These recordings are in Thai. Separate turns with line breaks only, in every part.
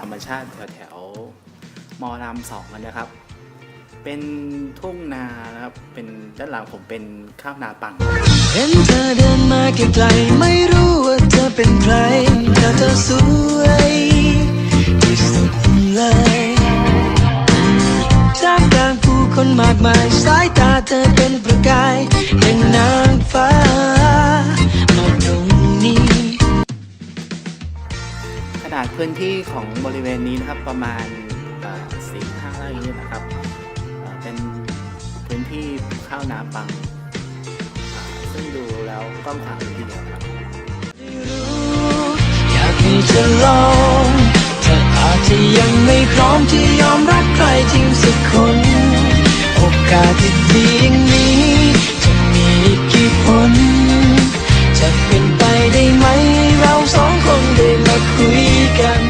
ธรรมชาติแถวแถวมอรามสองนนะครับ เป็นทุ่งนานะครับเป็นด้านหลังผมเป็นข้าวนาปัง
เห็นเธอเดินมาไกลๆไม่รู้ว่าเธอเป็นใครแต่เธอสวยที่สุดเลยท่ามกลางผู้คนมากมายสายตาเธอเป็นประกาย
พื้นที่ของบริเวณนี้นะครับประมาณสี่ห้าไร่นี่นะครับเป็นพื้นที่ข้าวนาปัง ซึ่งดูแล้วกว้างขวางทีเดียวครับ
อยากให้เธอลองเธออาจจะยังไม่พร้อมที่ยอมรับใครจริงสักคน โอกาสที่ดีอย่างนี้ คุยกัน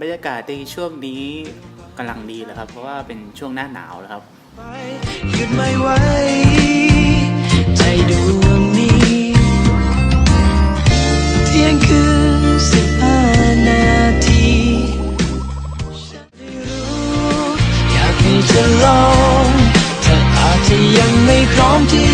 บรรยากาศในช่วงนี้กำลังดีเลยครับ เพราะว่าเป็นช่วงหน้าหนาวแล้วครับ
หยุดไม่ไหวใจดวงนี้ เที่ยงคืนสิบห้านาทีฉันได้รู้อยากให้เธอลองเธออาจจะยังไม่พร้อมที่